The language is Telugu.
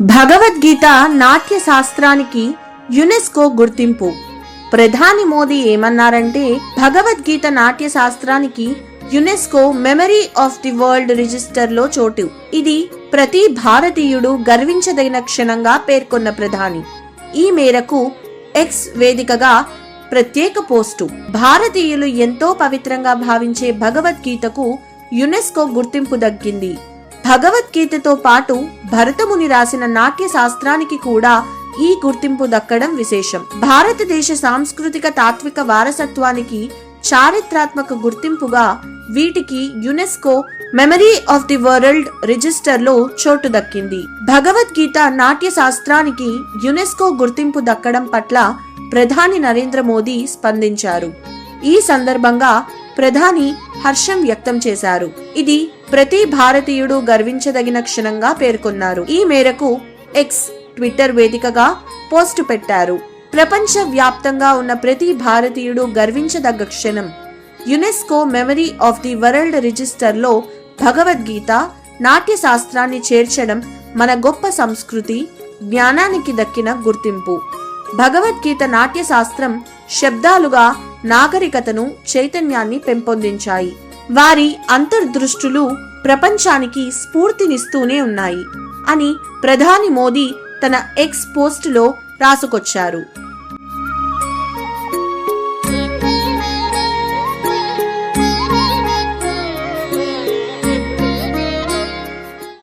భగవద్గీత నాట్య శాస్త్రానికి యునెస్కో గుర్తింపు. ప్రధాని మోదీ ఏమన్నారంటే భగవద్గీత నాట్య శాస్త్రానికి UNESCO memory of the world రిజిస్టర్లో చోటు. ఇది ప్రతి భారతీయుడు గర్వించదగిన క్షణంగా పేర్కొన్న ప్రధాని. ఈ మేరకు ఎక్స్ వేదికగా ప్రత్యేక పోస్టు. భారతీయులు ఎంతో పవిత్రంగా భావించే భగవద్గీతకు యునెస్కో గుర్తింపు దక్కింది. భగవద్గీతతో పాటు భరతముని రాసిన నాట్య శాస్త్రానికి కూడా ఈ గుర్తింపు దక్కడం విశేషం. భారతదేశ సాంస్కృతిక తాత్విక వారసత్వానికి చారిత్రాత్మక గుర్తింపుగా వీటికి UNESCO memory of the world రిజిస్టర్లో చోటు దక్కింది. భగవద్గీత నాట్య శాస్త్రానికి యునెస్కో గుర్తింపు దక్కడం పట్ల ప్రధాని నరేంద్ర మోదీ స్పందించారు. ఈ సందర్భంగా ప్రధాని హర్షం వ్యక్తం చేశారు. ఇది ప్రతి భారతీయుడు గర్వించదగిన క్షణంగా పేర్కొన్నారు. ఈ మేరకు ఎక్స్ ట్విట్టర్ వేదికగా పోస్టు పెట్టారు. ప్రపంచ వ్యాప్తంగా ఉన్న ప్రతి భారతీయుడు గర్వించదగ్గ క్షణం. UNESCO memory of the world రిజిస్టర్లో భగవద్గీత నాట్య శాస్త్రాన్ని చేర్చడం మన గొప్ప సంస్కృతి జ్ఞానానికి దక్కిన గుర్తింపు. భగవద్గీత నాట్య శాస్త్రం శబ్దాలుగా నాగరికతను చైతన్యాన్ని పెంపొందించాయి. వారి అంతర్దృష్టులు ప్రపంచానికి స్ఫూర్తినిస్తూనే ఉన్నాయి అని ప్రధాని మోదీ తన ఎక్స్ పోస్టులో రాసుకొచ్చారు.